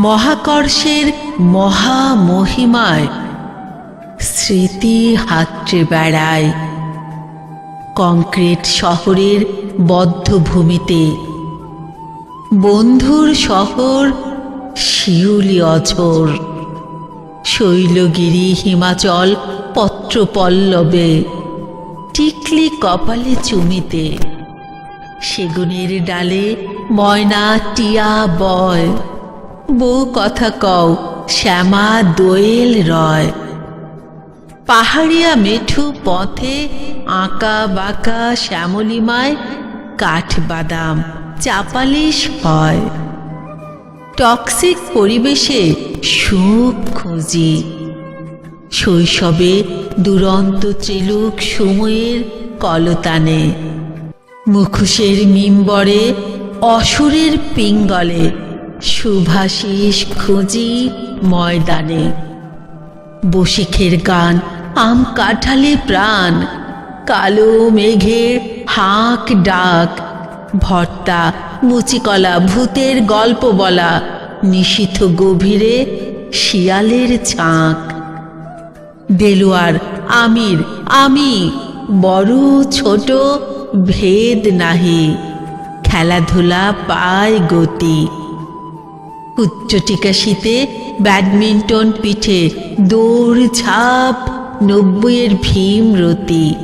মহাকর্ষের মহামহিমায় স্মৃতি হাতড়ে বেড়ায়। কংক্রিট শহরের বদ্ধভূমিতে। বন্ধুর শহর শিউলি অঝোর। শৈলগিরি হিমাচল পত্রপল্লবে। টিকলি কপালে চুমিতে। সেগুনের ডালে ময়না টিয়া বয়। বউ কথা কও, শ্যামা দোয়েল রয়। পাহাড়িয়া মেঠু পথে আঁকা বাঁকা শ্যামলিমায় কাঠবাদাম চাপালিশ হয়। টক্সিক পরিবেশে সুখ খুঁজি। শৈশবে দুরন্ত চিলুক সময়ের কলতানে। মুখোশের মিম্বরে অসুরের পিঙ্গলে। শুভাশিস খুঁজি ময়দানে। বসিখের গান, আম কাঠালে প্রাণ, কালো মেঘের হাঁক ডাক, ভর্তা, মুচিকলা ভূতের গল্প বলা, নিশীথ গভীরে শিয়ালের ছাঁক। দেলোয়ার, আমির, আমি, বড় ছোট ভেদ নাহি, খেলাধুলা পায় গতি। উচ্চটিকা শীতে ব্যাডমিন্টন পিঠে দৌড় ঝাঁপ, নব্বইয়ের ভীম রতি।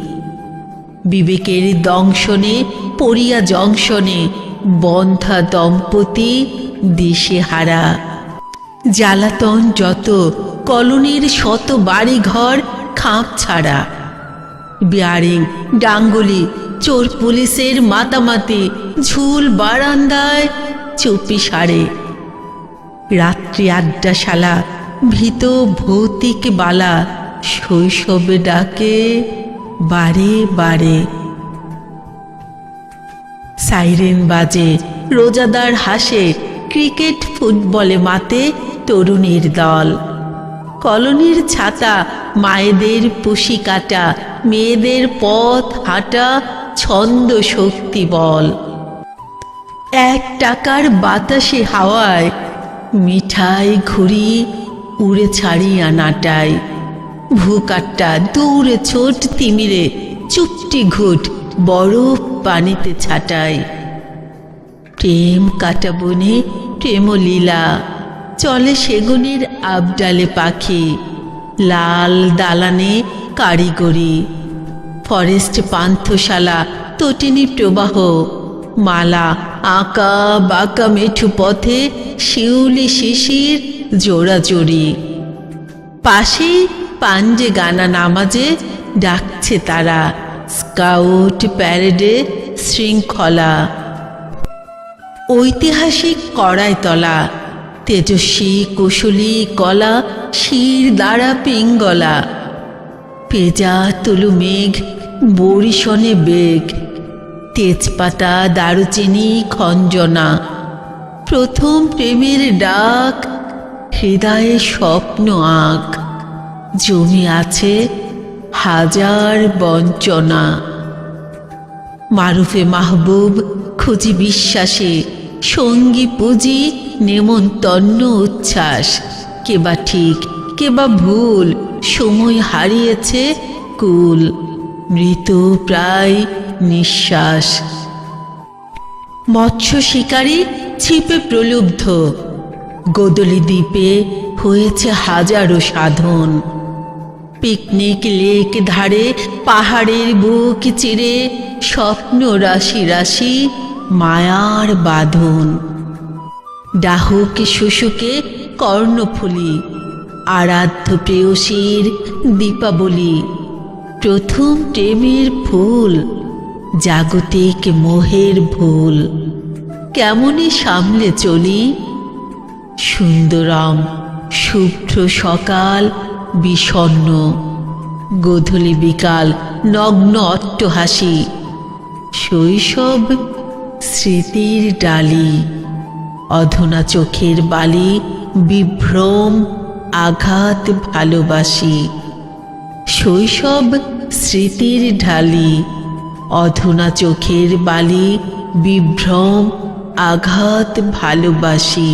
বিবেকের দংশনে, পড়িয়া জংশনে, বন্ধা দম্পতি দিশেহারা। জ্বালাতন যত, কলোনির শত বাড়ি ঘর খাপ ছাড়া। বিয়ারিং, ডাঙ্গুলি, চোর পুলিশের মাতামাতি, ঝুল বারান্দায় চুপি সারে। রাত্রি আড্ডাশালা ভীত ভৌতিক বালা, শৈশবে ডাকে বারে বারে। সাইরেন বাজে, রোজাদার হাসে, ক্রিকেট ফুটবলে মাতে তরুণীর দল। কলোনির ছাতা, মায়েদের পুশি কাটা, মেয়েদের পথ হাঁটা ছন্দ শক্তি বল। এক টাকার বাতাসে হাওয়ায় মিঠাই ঘুরি উড়ে ছাড়িয়া নাটাই ভুকাট্টা দৌড়ে ছোট তিমিরে, চুপটি ঘুট বরফ পানিতে ছাটাই। প্রেম কাটা বনে প্রেম লীলা চলে সেগুনের আবডালে পাখি, লাল দালানে কারিগরি। ফরেস্ট পান্থশালা, তটিনী প্রবাহ মালা আঁকা বাঁকা মেঠু পথে শিউলি শিশির জোড়াজোড়ি। পাশেই পাঞ্জে গানা নামাজে ডাকছে তারা, স্কাউট প্যারেডে শৃঙ্খলা। ঐতিহাসিক কড়াইতলা, তেজস্বী কুশলী কলা, শির দ্বারা পিঙ্গলা। পেজা, তুলু মেঘ, বরিশনে বেগ। তেজপাতা, দারুচিনি, খঞ্জনা। প্রথম প্রেমের ডাক, হৃদয়ে স্বপ্ন আঁক। জমি আছে হাজার বঞ্চনা। মারুফে মাহবুব, খুঁজি বিশ্বাসে। সঙ্গী পুঁজি, নেমন্তন্ন উচ্ছ্বাস। কেবা ঠিক, কেবা ভুল, সময় হারিয়েছে কুল। মৃত প্রায় নিঃশ্বাস। মৎস্য শিকারী ছিপে প্রলুব্ধ। গোদলি দ্বীপে হয়েছে হাজারো সাধন। পিকনিক লেক ধারে, পাহাড়ের বুক চিরে, স্বপ্ন রাশি রাশি মায়ার বাঁধন। ডাহুক শুশুকে কর্ণফুলি, আরাধ্য প্রেয়সীর দীপাবলি। প্রথম প্রেমের ফুল জাগতিক মোহের ভুল। কেমনই সামলে চলি? সুন্দরম, শুভ্র সকাল বিষণ্ন গোধূলি বিকাল, নগ্ন অট্টহাসি। শৈশব স্মৃতির ডালি। অধনা চোখের বালি, বিভ্রম, আঘাত ভালোবাসি। শৈশব স্মৃতির ঢালি। অধনা চোখের বালি বিভ্রম আঘাত ভালোবাসি।